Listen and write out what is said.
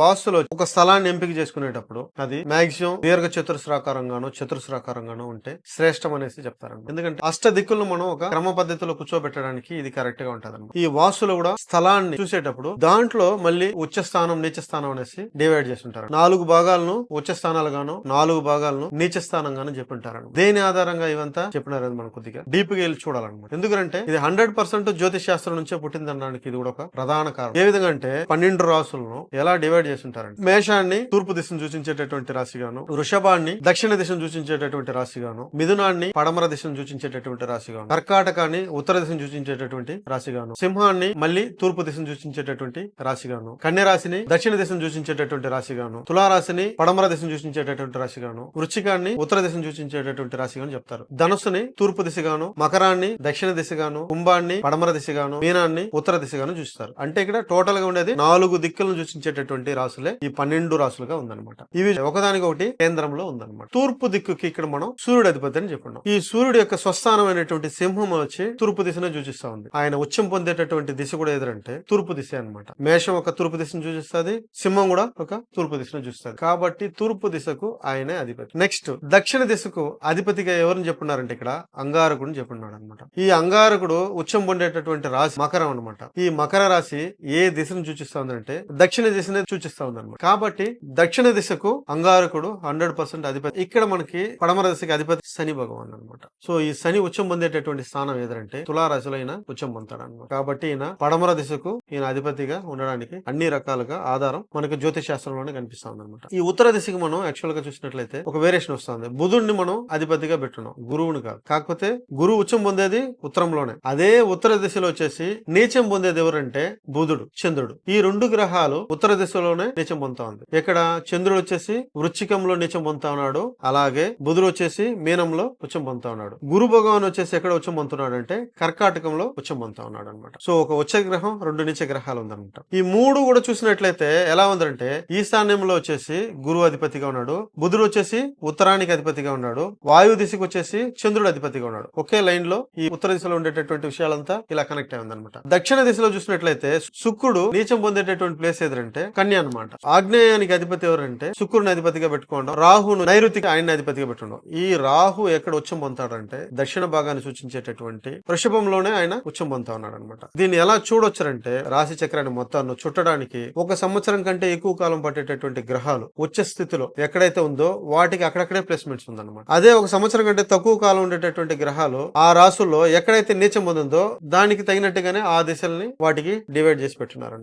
వాస్తులో ఒక స్థలాన్ని ఎంపిక చేసుకునేటప్పుడు అది మాక్సిమం దీర్ఘ చతురస్రాకారంగానో చతురస్రాకారంగానో ఉంటే శ్రేష్టం అనేసి చెప్తారండి. ఎందుకంటే అష్ట దిక్కులను మనం ఒక క్రమ పద్ధతిలో కూర్చోబెట్టడానికి ఇది కరెక్ట్గా ఉంటుంది ఈ వాస్తులో కూడా స్థలాన్ని చూసేటప్పుడు దాంట్లో మళ్ళీ ఉచ్చ స్థానం నీచ స్థానం అనేసి డివైడ్ చేసి ఉంటారు నాలుగు భాగాలను ఉచ్చ స్థానాలుగాను నాలుగు భాగాలను నీచ స్థానం గాను చెప్పింటారు దేని ఆధారంగా ఇవంతా చెప్పినారు మనం కొద్దిగా డీప్గా వెళ్ళి చూడాలన్నమాట. ఎందుకంటే ఇది హండ్రెడ్ పర్సెంట్ జ్యోతిష్ శాస్త్రం నుంచే పుట్టిందనడానికి ఇది కూడా ఒక ప్రధాన కారణం. ఏ విధంగా అంటే పన్నెండు రాసులను ఎలా డివైడ్ చేసి ఉంటారంటే మేషాన్ని తూర్పు దిశను సూచించేటటువంటి రాశిగాను వృషభాన్ని దక్షిణ దిశను సూచించేటటువంటి రాశిగాను మిథునాన్ని పడమర దిశను సూచించేటటువంటి రాశిగాను కర్కాటకాన్ని ఉత్తర దిశను సూచించేటటువంటి రాశిగాను సింహాన్ని మళ్ళీ తూర్పు దిశను సూచించేటటువంటి రాశిగాను కన్య రాశిని దక్షిణ దిశను సూచించేటటువంటి రాశిగాను తులారాశిని పడమర దిశను సూచించేటటువంటి రాశిగాను వృచ్చికాన్ని ఉత్తర దిశను సూచించేటటువంటి రాశిగాను చెప్తారు. ధనుస్సుని తూర్పు దిశగాను మకరాన్ని దక్షిణ దిశగాను కుంభాన్ని పడమర దిశగాను మీనాన్ని ఉత్తర దిశగాను చూస్తారు. అంటే ఇక్కడ టోటల్గా ఉండేది నాలుగు దిక్కులను సూచించేటటువంటి రాసులే ఈ పన్నెండు రాసులుగా ఉందన్నమాట. ఇవి ఒకదానికొకటి కేంద్రంలో ఉందన్నమాట. తూర్పు దిక్కుకి ఇక్కడ మనం సూర్యుడు అధిపతి అని చెప్పుకున్నాం ఈ సూర్యుడు యొక్క స్వస్థానమైనటువంటి సింహం వచ్చి తూర్పు దిశను సూచిస్తా ఉంది. ఆయన ఉచ్చం పొందేటటువంటి దిశ కూడా ఎదురంటే తూర్పు దిశ అన్నమాట. మేషం ఒక తూర్పు దిశను సూచిస్తుంది సింహం కూడా ఒక తూర్పు దిశను చూస్తుంది కాబట్టి తూర్పు దిశకు ఆయనే అధిపతి. నెక్స్ట్ దక్షిణ దిశకు అధిపతిగా ఎవరిని చెప్పున్నారంటే ఇక్కడ అంగారకుడు చెప్పున్నాడు అనమాట ఈ అంగారకుడు ఉచ్చం పొందేటటువంటి రాశి మకరం అన్నమాట. ఈ మకర రాశి ఏ దిశను సూచిస్తుంది అంటే దక్షిణ దిశనే సూచిస్తా ఉందన్నమాట కాబట్టి దక్షిణ దిశకు అంగారకుడు హండ్రెడ్ పర్సెంట్ అధిపతి. ఇక్కడ మనకి పడమర దిశకి అధిపతి శని భగవాన్ అనమాట సో ఈ శని ఉచ్చం పొందేటటువంటి స్థానం ఏదంటే తులారాశిలో ఈయన ఉచ్చం పొందుతాడు అనమాట కాబట్టి ఈయన పడమర దిశకు ఈయన అధిపతిగా ఉండడానికి అన్ని రకాలుగా ఆధారం మనకు జ్యోతిష్ శాస్త్రంలోనే కనిపిస్తా ఉందన్నమాట ఈ ఉత్తర దిశకి మనం యాక్చువల్గా చూసినట్లయితే ఒక వేరియేషన్ వస్తుంది. బుధుడిని మనం అధిపతిగా పెట్టున్నాం గురువుని కాదు. కాకపోతే గురువు ఉచ్చం పొందేది ఉత్తరంలోనే. అదే ఉత్తర దిశలో వచ్చేసి నీచం పొందేది ఎవరంటే బుధుడు చంద్రుడు. ఈ రెండు గ్రహాలు ఉత్తర దిశలో దిశలోనే నీచం పొందుతా ఉంది. ఇక్కడ చంద్రుడు వచ్చేసి వృచ్చికంలో నీచం పొందుతా ఉన్నాడు అలాగే బుధుడు వచ్చేసి మీనంలో ఉచ్చం పొందుతా ఉన్నాడు. గురు భగవాన్ వచ్చేసి ఎక్కడ ఉచ్చం పొందుతున్నాడు అంటే కర్కాటకంలో ఉచ్చం పొందుతా ఉన్నాడు అనమాట సో ఒక ఉచ్చ గ్రహం రెండు నీచ గ్రహాలు ఉందన్నమాట. ఈ మూడు కూడా చూసినట్లయితే ఎలా ఉందంటే ఈశాన్యంలో వచ్చేసి గురువు అధిపతిగా ఉన్నాడు బుధుడు వచ్చేసి ఉత్తరానికి అధిపతిగా ఉన్నాడు వాయు దిశకు వచ్చేసి చంద్రుడు అధిపతిగా ఉన్నాడు. ఒకే లైన్లో ఈ ఉత్తర దిశలో ఉండేటటువంటి విషయాలంతా ఇలా కనెక్ట్ అయి ఉందన్నమాట దక్షిణ దిశలో చూసినట్లయితే శుక్రుడు నీచం పొందేటటువంటి ప్లేస్ ఏదంటే కన్యా అనమాట. ఆగ్నేయానికి అధిపతి ఎవరంటే శుక్రుని అధిపతిగా పెట్టుకోవడం రాహును నైరుతికి ఆయన అధిపతిగా పెట్టుకోవడం. ఈ రాహు ఎక్కడ ఉచ్చం పొందుతాడంటే దక్షిణ భాగాన్ని సూచించేటటువంటి వృషభంలోనే ఆయన ఉచ్చం పొందుతా ఉన్నాడు అనమాట దీన్ని ఎలా చూడొచ్చారంటే రాశి చక్రాన్ని మొత్తాన్ని చుట్టడానికి ఒక సంవత్సరం కంటే ఎక్కువ కాలం పట్టేటటువంటి గ్రహాలు ఉచ్చ స్థితిలో ఎక్కడైతే ఉందో వాటికి అక్కడక్కడే ప్లేస్మెంట్స్ ఉందన్నమాట. అదే ఒక సంవత్సరం కంటే తక్కువ కాలం ఉండేటటువంటి గ్రహాలు ఆ రాసుల్లో ఎక్కడైతే నీచం పొందిందో దానికి తగినట్టుగానే ఆ దిశల్ని వాటికి డివైడ్ చేసి పెట్టున్నారు